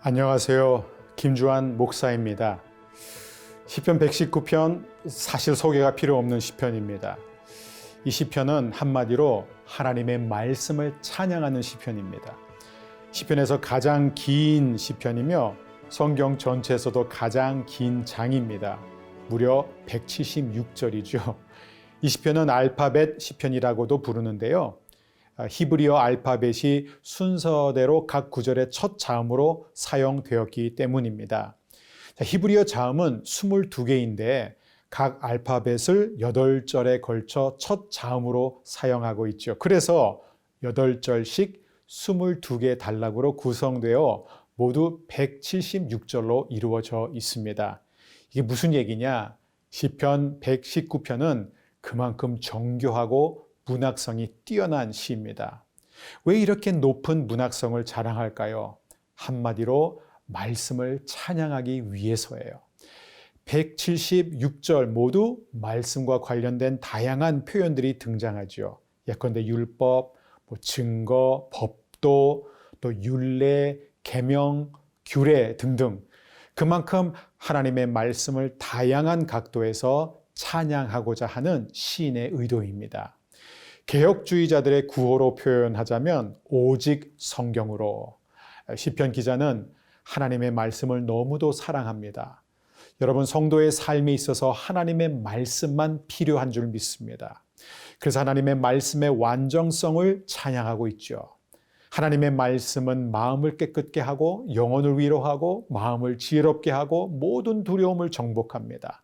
안녕하세요. 김주환 목사입니다. 시편 119편 사실 소개가 필요 없는 시편입니다. 이 시편은 한마디로 하나님의 말씀을 찬양하는 시편입니다. 시편에서 가장 긴 시편이며 성경 전체에서도 가장 긴 장입니다. 무려 176절이죠. 이 시편은 알파벳 시편이라고도 부르는데요. 아, 히브리어 알파벳이 순서대로 각 구절의 첫 자음으로 사용되었기 때문입니다. 자, 히브리어 자음은 22개인데 각 알파벳을 8절에 걸쳐 첫 자음으로 사용하고 있죠. 그래서 8절씩 22개 단락으로 구성되어 모두 176절로 이루어져 있습니다. 이게 무슨 얘기냐? 시편 119편은 그만큼 정교하고 문학성이 뛰어난 시입니다. 왜 이렇게 높은 문학성을 자랑할까요? 한마디로 말씀을 찬양하기 위해서예요. 176절 모두 말씀과 관련된 다양한 표현들이 등장하죠. 예컨대 율법, 뭐 증거, 법도, 또 율례, 계명, 규례 등등 그만큼 하나님의 말씀을 다양한 각도에서 찬양하고자 하는 시인의 의도입니다. 개혁주의자들의 구호로 표현하자면 오직 성경으로 시편 기자는 하나님의 말씀을 너무도 사랑합니다. 여러분 성도의 삶에 있어서 하나님의 말씀만 필요한 줄 믿습니다. 그래서 하나님의 말씀의 완전성을 찬양하고 있죠. 하나님의 말씀은 마음을 깨끗게 하고 영혼을 위로하고 마음을 지혜롭게 하고 모든 두려움을 정복합니다.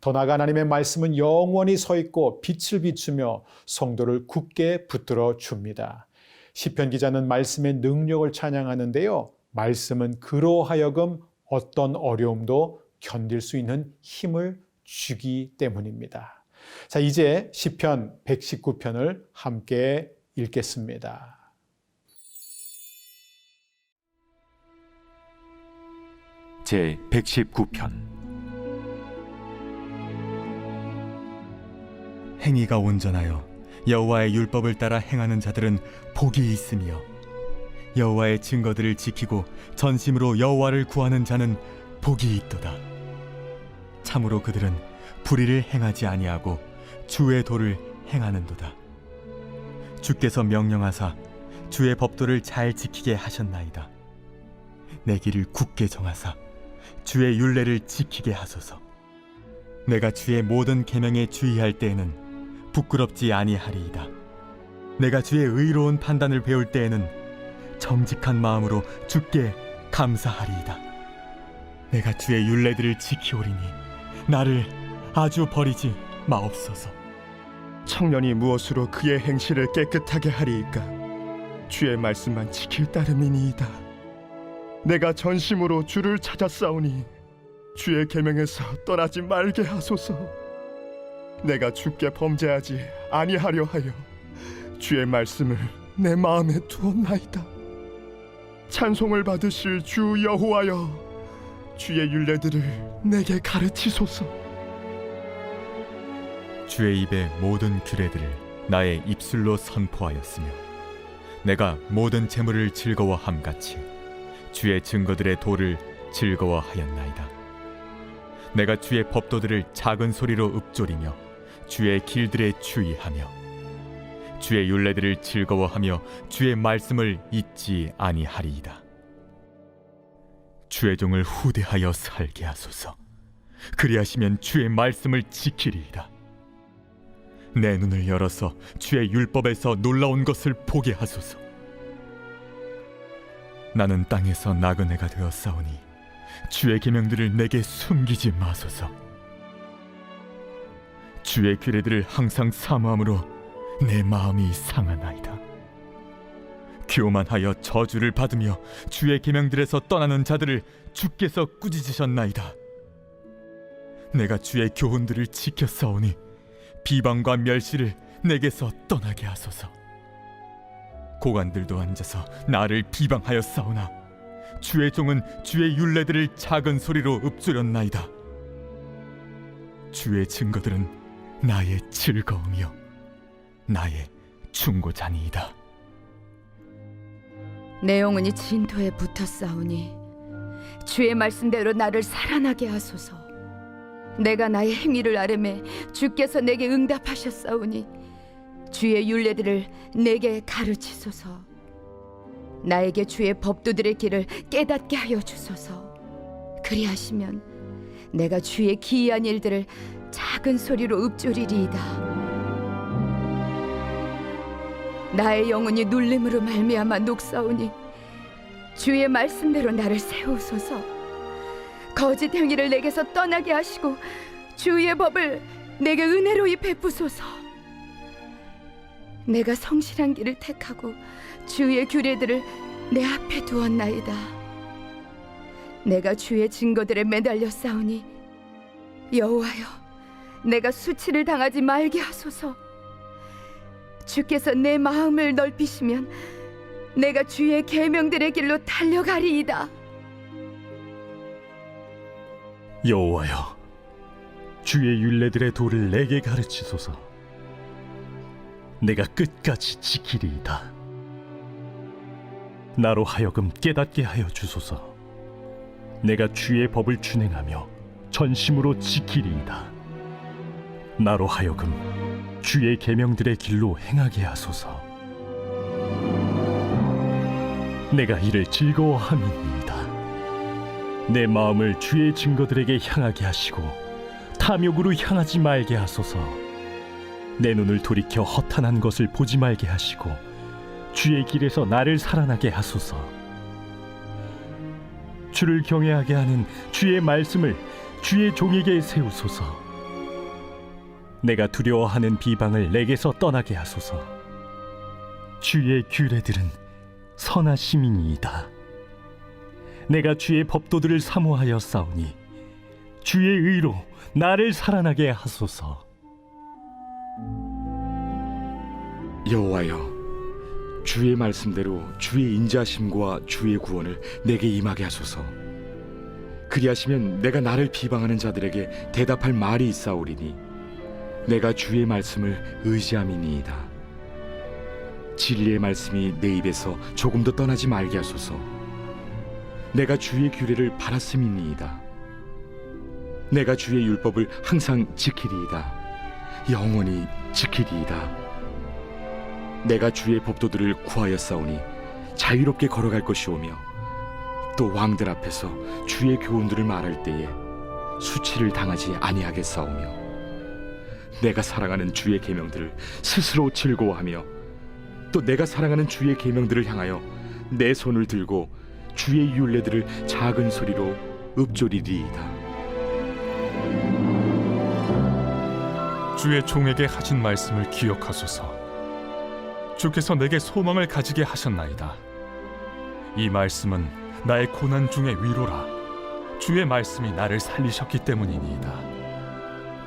더 나아가 하나님의 말씀은 영원히 서 있고 빛을 비추며 성도를 굳게 붙들어 줍니다. 시편 기자는 말씀의 능력을 찬양하는데요. 말씀은 그로 하여금 어떤 어려움도 견딜 수 있는 힘을 주기 때문입니다. 자, 이제 시편 119편을 함께 읽겠습니다. 제 119편 행위가 온전하여 여호와의 율법을 따라 행하는 자들은 복이 있으며 여호와의 증거들을 지키고 전심으로 여호와를 구하는 자는 복이 있도다. 참으로 그들은 불의를 행하지 아니하고 주의 도를 행하는도다. 주께서 명령하사 주의 법도를 잘 지키게 하셨나이다. 내 길을 굳게 정하사 주의 윤례를 지키게 하소서. 내가 주의 모든 계명에 주의할 때에는 부끄럽지 아니하리이다. 내가 주의 의로운 판단을 배울 때에는 정직한 마음으로 주께 감사하리이다. 내가 주의 윤례들을 지키오리니 나를 아주 버리지 마옵소서. 청년이 무엇으로 그의 행실을 깨끗하게 하리이까 주의 말씀만 지킬 따름이니이다 내가 전심으로 주를 찾았사오니 주의 계명에서 떠나지 말게 하소서 내가 주께 범죄하지 아니하려 하여 주의 말씀을 내 마음에 두었나이다 찬송을 받으실 주 여호와여 주의 윤례들을 내게 가르치소서 주의 입의 모든 규례들을 나의 입술로 선포하였으며 내가 모든 재물을 즐거워함 같이 주의 증거들의 도를 즐거워하였나이다. 내가 주의 법도들을 작은 소리로 읊조리며 주의 길들에 주의하며 주의 윤례들을 즐거워하며 주의 말씀을 잊지 아니하리이다. 주의 종을 후대하여 살게 하소서. 그리하시면 주의 말씀을 지키리이다. 내 눈을 열어서 주의 율법에서 놀라운 것을 보게 하소서. 나는 땅에서 나그네가 되었사오니 주의 계명들을 내게 숨기지 마소서. 주의 규례들을 항상 사모함으로 내 마음이 상하나이다. 교만하여 저주를 받으며 주의 계명들에서 떠나는 자들을 주께서 꾸짖으셨나이다. 내가 주의 교훈들을 지켰사오니 비방과 멸시를 내게서 떠나게 하소서. 고관들도 앉아서 나를 비방하였사오나 주의 종은 주의 윤례들을 작은 소리로 읊조렸나이다. 주의 증거들은 나의 즐거움이요 나의 충고자니이다. 내 영혼이 진토에 붙어 싸우니 주의 말씀대로 나를 살아나게 하소서. 내가 나의 행위를 아뢰매 주께서 내게 응답하셨사오니 주의 율례들을 내게 가르치소서. 나에게 주의 법도들의 길을 깨닫게 하여 주소서. 그리하시면 내가 주의 기이한 일들을 작은 소리로 읊조리리이다. 나의 영혼이 눌림으로 말미암아 녹사오니 주의 말씀대로 나를 세우소서. 거짓 행위를 내게서 떠나게 하시고 주의 법을 내게 은혜로이 베푸소서. 내가 성실한 길을 택하고 주의 규례들을 내 앞에 두었나이다. 내가 주의 증거들에 매달려 싸우니 여호와여 내가 수치를 당하지 말게 하소서 주께서 내 마음을 넓히시면 내가 주의 계명들의 길로 달려가리이다. 여호와여, 주의 율례들의 도를 내게 가르치소서. 내가 끝까지 지키리이다. 나로 하여금 깨닫게 하여 주소서. 내가 주의 법을 준행하며 전심으로 지키리이다. 나로 하여금 주의 계명들의 길로 행하게 하소서. 내가 이를 즐거워함이니이다. 내 마음을 주의 증거들에게 향하게 하시고 탐욕으로 향하지 말게 하소서. 내 눈을 돌이켜 허탄한 것을 보지 말게 하시고 주의 길에서 나를 살아나게 하소서. 주를 경외하게 하는 주의 말씀을 주의 종에게 세우소서. 내가 두려워하는 비방을 내게서 떠나게 하소서. 주의 규례들은 선하심이니이다. 내가 주의 법도들을 사모하여 싸우니 주의 의로 나를 살아나게 하소서. 여호와여 주의 말씀대로 주의 인자심과 주의 구원을 내게 임하게 하소서 그리하시면 내가 나를 비방하는 자들에게 대답할 말이 있사오리니 내가 주의 말씀을 의지함이니이다. 진리의 말씀이 내 입에서 조금도 떠나지 말게 하소서. 내가 주의 규례를 바랐음이니이다. 내가 주의 율법을 항상 지키리이다. 영원히 지키리이다. 내가 주의 법도들을 구하여 싸우니 자유롭게 걸어갈 것이오며 또 왕들 앞에서 주의 교훈들을 말할 때에 수치를 당하지 아니하겠사오며 내가 사랑하는 주의 계명들을 스스로 즐거워하며 또 내가 사랑하는 주의 계명들을 향하여 내 손을 들고 주의 율례들을 작은 소리로 읊조리리이다. 주의 종에게 하신 말씀을 기억하소서. 주께서 내게 소망을 가지게 하셨나이다. 이 말씀은 나의 고난 중의 위로라. 주의 말씀이 나를 살리셨기 때문이니이다.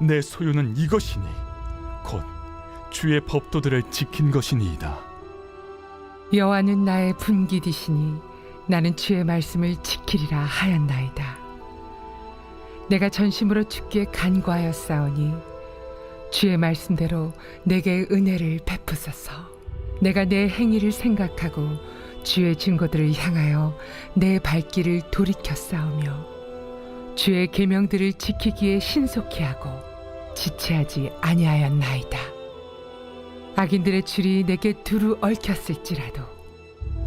내 소유는 이것이니 곧 주의 법도들을 지킨 것이니이다. 여호와는 나의 분기디시니 나는 주의 말씀을 지키리라 하였나이다. 내가 전심으로 주께 간구하였사오니 주의 말씀대로 내게 은혜를 베푸소서. 내가 내 행위를 생각하고 주의 증거들을 향하여 내 발길을 돌이켜 싸우며 주의 계명들을 지키기에 신속히 하고 지체하지 아니하였나이다. 악인들의 줄이 내게 두루 얽혔을지라도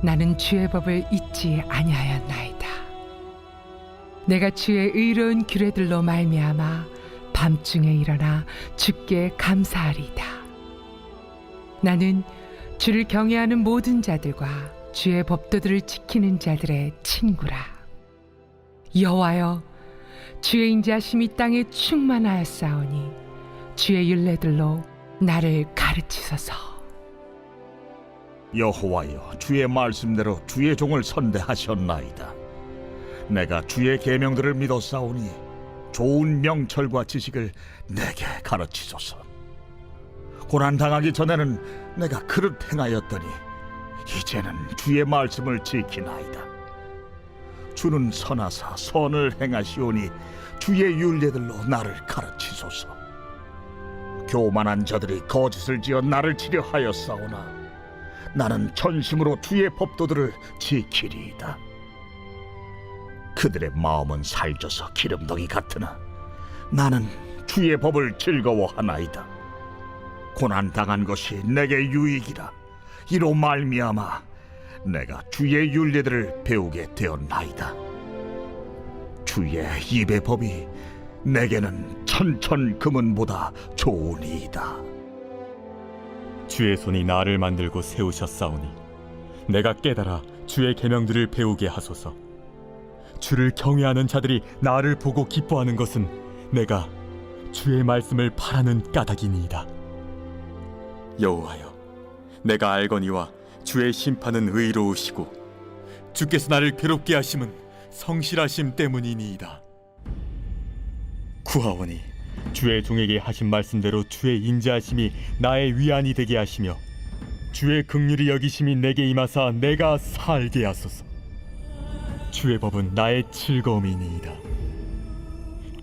나는 주의 법을 잊지 아니하였나이다. 내가 주의 의로운 규례들로 말미암아 밤중에 일어나 주께 감사하리이다. 나는 주를 경외하는 모든 자들과 주의 법도들을 지키는 자들의 친구라. 여호와여, 주의 인자심이 땅에 충만하였사오니 주의 율례들로 나를 가르치소서. 여호와여 주의 말씀대로 주의 종을 선대하셨나이다. 내가 주의 계명들을 믿었사오니 좋은 명철과 지식을 내게 가르치소서. 고난 당하기 전에는 내가 그릇 행하였더니 이제는 주의 말씀을 지키나이다. 주는 선하사 선을 행하시오니 주의 윤례들로 나를 가르치소서. 교만한 자들이 거짓을 지어 나를 치려 하였사오나 나는 전심으로 주의 법도들을 지키리이다. 그들의 마음은 살쪄서 기름덩이 같으나 나는 주의 법을 즐거워하나이다. 고난 당한 것이 내게 유익이라. 이로 말미암아 내가 주의 윤례들을 배우게 되었나이다. 주의 입의 법이 내게는 천천 금은보다 좋으니이다. 주의 손이 나를 만들고 세우셨사오니 내가 깨달아 주의 계명들을 배우게 하소서. 주를 경외하는 자들이 나를 보고 기뻐하는 것은 내가 주의 말씀을 바라는 까닭이니이다. 여호와여, 내가 알거니와 주의 심판은 의로우시고 주께서 나를 괴롭게 하심은 성실하심 때문이니이다. 구하오니 주의 종에게 하신 말씀대로 주의 인자하심이 나의 위안이 되게 하시며 주의 긍휼이 여기심이 내게 임하사 내가 살게 하소서. 주의 법은 나의 즐거움이니이다.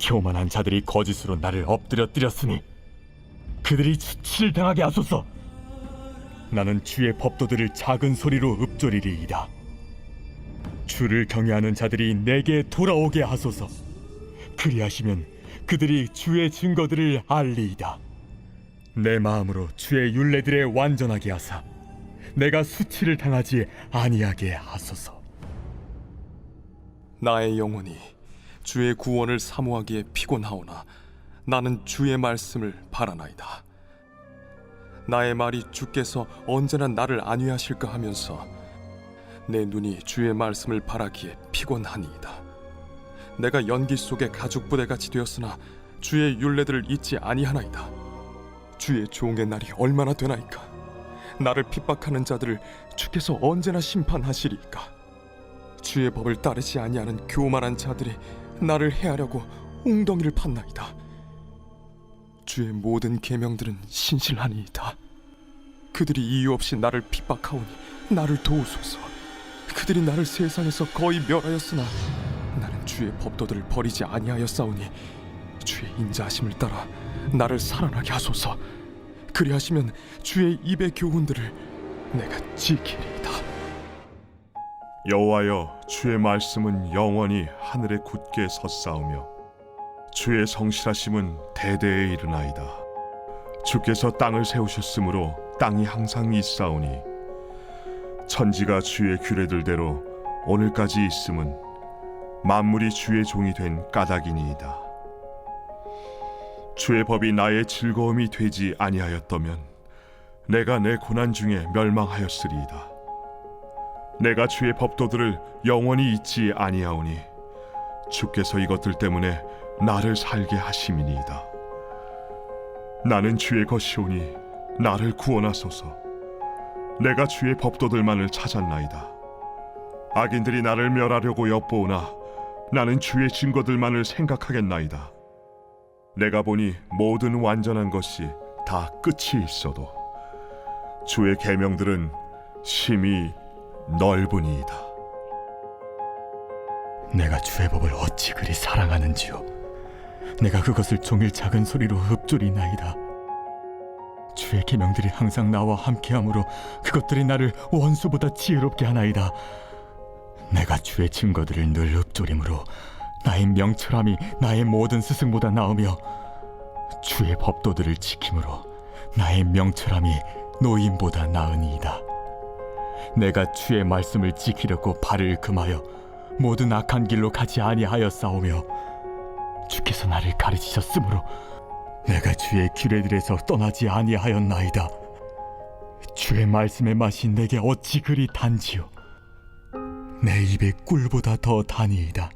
교만한 자들이 거짓으로 나를 엎드려뜨렸으니 그들이 수치를 당하게 하소서. 나는 주의 법도들을 작은 소리로 읊조리리이다. 주를 경외하는 자들이 내게 돌아오게 하소서. 그리하시면 그들이 주의 증거들을 알리이다. 내 마음으로 주의 윤례들에 완전하게 하사 내가 수치를 당하지 아니하게 하소서. 나의 영혼이 주의 구원을 사모하기에 피곤하오나 나는 주의 말씀을 바라나이다. 나의 말이 주께서 언제나 나를 안위하실까 하면서 내 눈이 주의 말씀을 바라기에 피곤하니이다. 내가 연기 속에 가죽 부대 같이 되었으나 주의 윤례들을 잊지 아니하나이다. 주의 종의 날이 얼마나 되나이까? 나를 핍박하는 자들을 주께서 언제나 심판하시리이까? 주의 법을 따르지 아니하는 교만한 자들이 나를 해하려고 웅덩이를 팠나이다. 주의 모든 계명들은 신실하니이다. 그들이 이유 없이 나를 핍박하오니 나를 도우소서. 그들이 나를 세상에서 거의 멸하였으나 나는 주의 법도들을 버리지 아니하였사오니 주의 인자하심을 따라 나를 살아나게 하소서. 그리하시면 주의 입의 교훈들을 내가 지키리이다. 여호와여 주의 말씀은 영원히 하늘에 굳게 섰사오며 주의 성실하심은 대대에 이르나이다. 주께서 땅을 세우셨으므로 땅이 항상 있사오니 천지가 주의 규례들대로 오늘까지 있음은 만물이 주의 종이 된 까닭이니이다. 주의 법이 나의 즐거움이 되지 아니하였다면 내가 내 고난 중에 멸망하였으리이다. 내가 주의 법도들을 영원히 잊지 아니하오니 주께서 이것들 때문에 나를 살게 하심이니이다. 나는 주의 것이오니 나를 구원하소서. 내가 주의 법도들만을 찾았나이다. 악인들이 나를 멸하려고 엿보오나 나는 주의 증거들만을 생각하겠나이다. 내가 보니 모든 완전한 것이 다 끝이 있어도 주의 계명들은 심히 넓으니이다. 내가 주의 법을 어찌 그리 사랑하는지요. 내가 그것을 종일 작은 소리로 읊조리나이다. 주의 계명들이 항상 나와 함께하므로 그것들이 나를 원수보다 지혜롭게 하나이다. 내가 주의 증거들을 늘 읊조림으로 나의 명철함이 나의 모든 스승보다 나으며 주의 법도들을 지킴으로 나의 명철함이 노인보다 나으니이다. 내가 주의 말씀을 지키려고 발을 금하여 모든 악한 길로 가지 아니하였사오며 주께서 나를 가르치셨으므로 내가 주의 규례들에서 떠나지 아니하였나이다. 주의 말씀의 맛이 내게 어찌 그리 단지요. 내 입에 꿀보다 더 다니이다.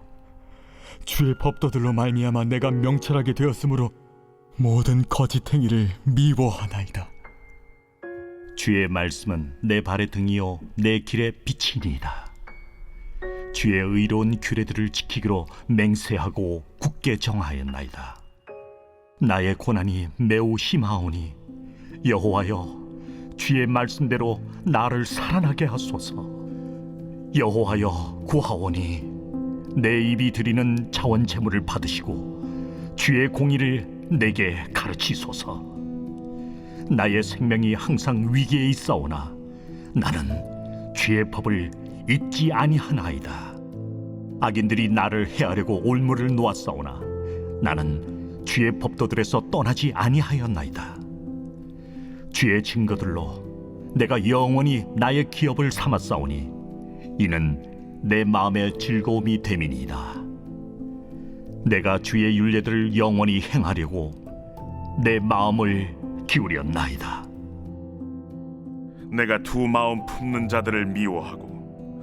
주의 법도들로 말미암아 내가 명철하게 되었으므로 모든 거짓 행위를 미워하나이다. 주의 말씀은 내 발의 등이요 내 길의 빛이니이다. 주의 의로운 규례들을 지키기로 맹세하고 굳게 정하였나이다. 나의 고난이 매우 심하오니 여호와여 주의 말씀대로 나를 살아나게 하소서. 여호와여 구하오니 내 입이 드리는 자원 제물을 받으시고 주의 공의를 내게 가르치소서. 나의 생명이 항상 위기에 있사오나 나는 주의 법을 잊지 아니하나이다. 악인들이 나를 해하려고 올무를 놓았사오나 나는 주의 법도들에서 떠나지 아니하였나이다. 주의 증거들로 내가 영원히 나의 기업을 삼았사오니 이는 내 마음의 즐거움이 됨이니이다. 내가 주의 윤례들을 영원히 행하려고 내 마음을 기울였나이다. 내가 두 마음 품는 자들을 미워하고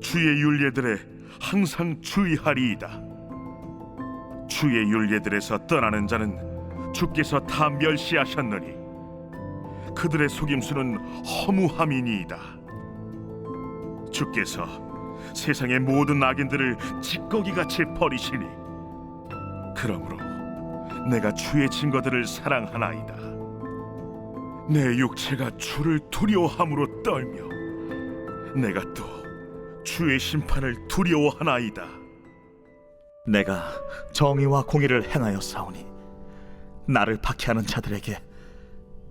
주의 윤례들에 항상 주의하리이다. 주의 윤례들에서 떠나는 자는 주께서 다 멸시하셨느니 그들의 속임수는 허무함이니이다. 주께서 세상의 모든 악인들을 찌꺼기같이 버리시니 그러므로 내가 주의 증거들을 사랑하나이다. 내 육체가 주를 두려워함으로 떨며 내가 또 주의 심판을 두려워하나이다. 내가 정의와 공의를 행하여 싸우니 나를 박해하는 자들에게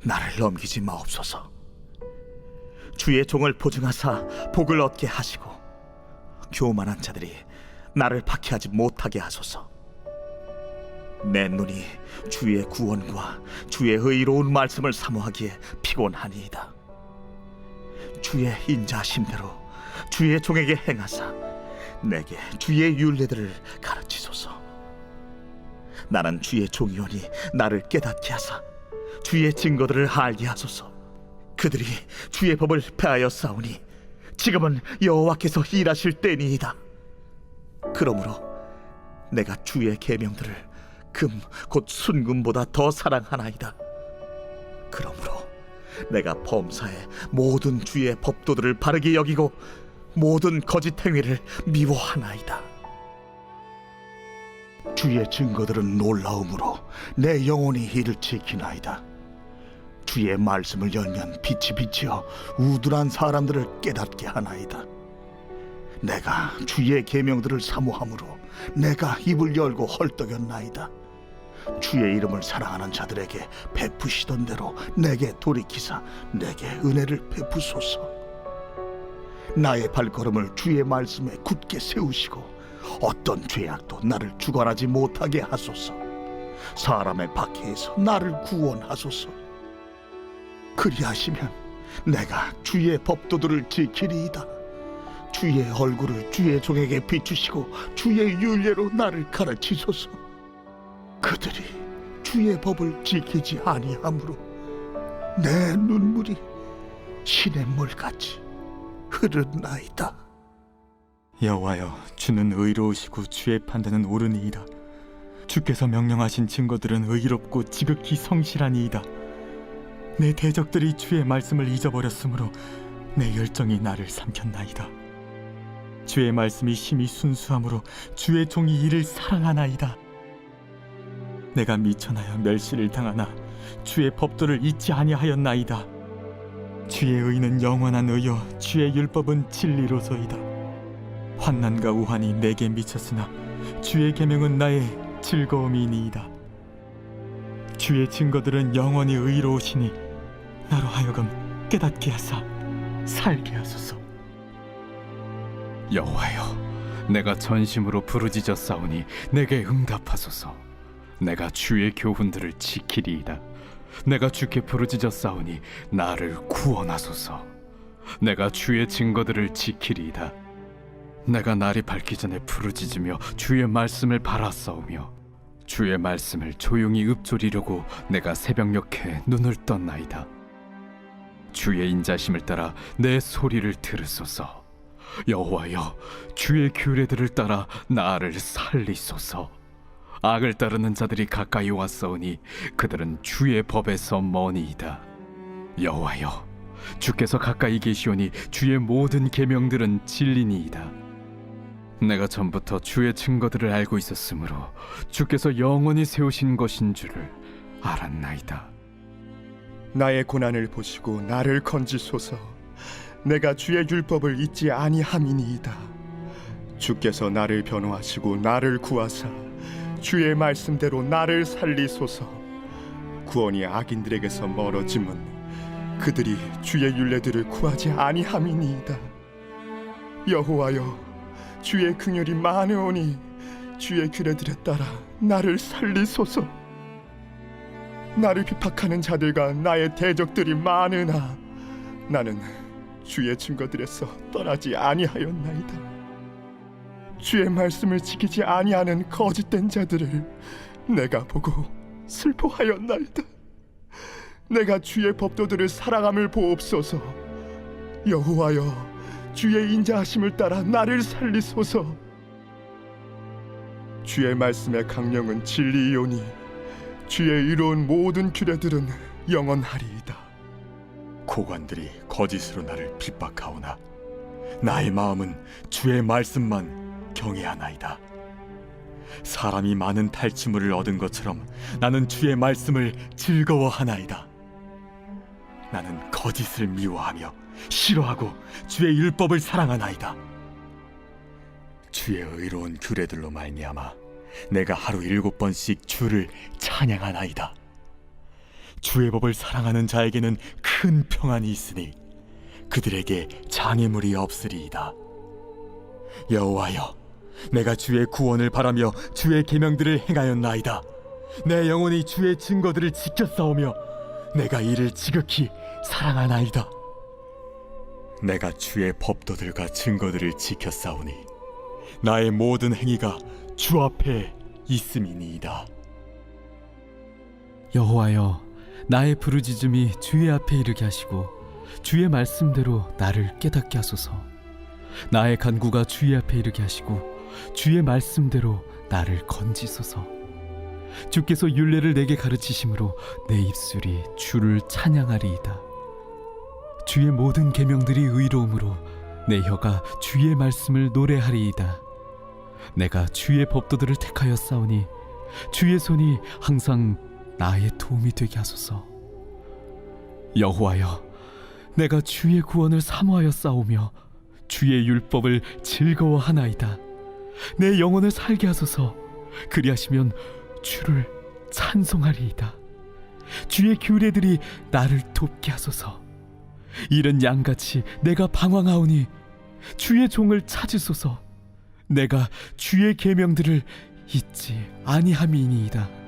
나를 넘기지 마옵소서. 주의 종을 보증하사 복을 얻게 하시고 교만한 자들이 나를 박해하지 못하게 하소서. 내 눈이 주의 구원과 주의 의로운 말씀을 사모하기에 피곤하니이다. 주의 인자심대로 주의 종에게 행하사 내게 주의 윤례들을 가르치소서. 나는 주의 종이오니 나를 깨닫게 하사 주의 증거들을 알게 하소서. 그들이 주의 법을 폐하여 싸우니 지금은 여호와께서 일하실 때니이다. 그러므로 내가 주의 계명들을 금 곧 순금보다 더 사랑하나이다. 그러므로 내가 범사의 모든 주의 법도들을 바르게 여기고 모든 거짓 행위를 미워하나이다. 주의 증거들은 놀라움으로 내 영혼이 이를 지키나이다. 주의 말씀을 열면 빛이 비치어 우둔한 사람들을 깨닫게 하나이다. 내가 주의 계명들을 사모함으로 내가 입을 열고 헐떡였나이다. 주의 이름을 사랑하는 자들에게 베푸시던 대로 내게 돌이키사 내게 은혜를 베푸소서. 나의 발걸음을 주의 말씀에 굳게 세우시고 어떤 죄악도 나를 주관하지 못하게 하소서. 사람의 박해에서 나를 구원하소서. 그리하시면 내가 주의 법도들을 지키리이다. 주의 얼굴을 주의 종에게 비추시고 주의 윤례로 나를 가르치소서. 그들이 주의 법을 지키지 아니하므로 내 눈물이 신의 물같이 흐르나이다. 여호와여 주는 의로우시고 주의 판단은 옳으니이다. 주께서 명령하신 증거들은 의롭고 지극히 성실하니이다. 내 대적들이 주의 말씀을 잊어버렸으므로 내 열정이 나를 삼켰나이다. 주의 말씀이 심히 순수함으로 주의 종이 이를 사랑하나이다. 내가 미천하여 멸시를 당하나 주의 법도를 잊지 아니하였나이다 주의 의는 영원한 의요 주의 율법은 진리로소이다 환난과 우환이 내게 미쳤으나 주의 계명은 나의 즐거움이니이다. 주의 증거들은 영원히 의로우시니 나로 하여금 깨닫게 하사 살게 하소서. 여호와여, 내가 전심으로 부르짖어 싸우니 내게 응답하소서. 내가 주의 교훈들을 지키리이다. 내가 주께 부르짖었사오니 나를 구원하소서. 내가 주의 증거들을 지키리이다. 내가 날이 밝기 전에 부르짖으며 주의 말씀을 바라싸우며 주의 말씀을 조용히 읊조리려고 내가 새벽녘에 눈을 떴나이다. 주의 인자심을 따라 내 소리를 들으소서. 여호와여, 주의 규례들을 따라 나를 살리소서. 악을 따르는 자들이 가까이 왔사오니 그들은 주의 법에서 머니이다. 여호와여, 주께서 가까이 계시오니 주의 모든 계명들은 진리니이다. 내가 전부터 주의 증거들을 알고 있었으므로 주께서 영원히 세우신 것인 줄을 알았나이다. 나의 고난을 보시고 나를 건지소서. 내가 주의 율법을 잊지 아니함이니이다. 주께서 나를 변호하시고 나를 구하사 주의 말씀대로 나를 살리소서. 구원이 악인들에게서 멀어짐은 그들이 주의 율례들을 구하지 아니함이니이다. 여호와여, 주의 긍휼이 많으오니 주의 규례들에 따라 나를 살리소서. 나를 비박하는 자들과 나의 대적들이 많으나 나는 주의 증거들에서 떠나지 아니하였나이다. 주의 말씀을 지키지 아니하는 거짓된 자들을 내가 보고 슬퍼하였나이다. 내가 주의 법도들을 사랑함을 보옵소서. 여호와여, 주의 인자하심을 따라 나를 살리소서. 주의 말씀의 강령은 진리이오니 주의 이로운 모든 규례들은 영원하리이다. 고관들이 거짓으로 나를 핍박하오나 나의 마음은 주의 말씀만 경외하나이다. 사람이 많은 탈취물을 얻은 것처럼 나는 주의 말씀을 즐거워하나이다. 나는 거짓을 미워하며 싫어하고 주의 율법을 사랑하나이다. 주의 의로운 규례들로 말미암아 내가 하루 일곱 번씩 주를 찬양하나이다. 주의 법을 사랑하는 자에게는 큰 평안이 있으니 그들에게 장애물이 없으리이다. 여호와여, 내가 주의 구원을 바라며 주의 계명들을 행하였나이다. 내 영혼이 주의 증거들을 지켰사오며 내가 이를 지극히 사랑하나이다. 내가 주의 법도들과 증거들을 지켰사오니 나의 모든 행위가 주 앞에 있음이니이다. 여호와여, 나의 부르짖음이 주의 앞에 이르게 하시고 주의 말씀대로 나를 깨닫게 하소서. 나의 간구가 주의 앞에 이르게 하시고 주의 말씀대로 나를 건지소서. 주께서 율례를 내게 가르치심으로 내 입술이 주를 찬양하리이다. 주의 모든 계명들이 의로움으로 내 혀가 주의 말씀을 노래하리이다. 내가 주의 법도들을 택하여 싸우니 주의 손이 항상 나의 도움이 되게 하소서. 여호와여, 내가 주의 구원을 사모하여 싸우며 주의 율법을 즐거워하나이다. 내 영혼을 살게 하소서. 그리하시면 주를 찬송하리이다. 주의 규례들이 나를 돕게 하소서. 이른 양같이 내가 방황하오니 주의 종을 찾으소서. 내가 주의 계명들을 잊지 아니함이니이다.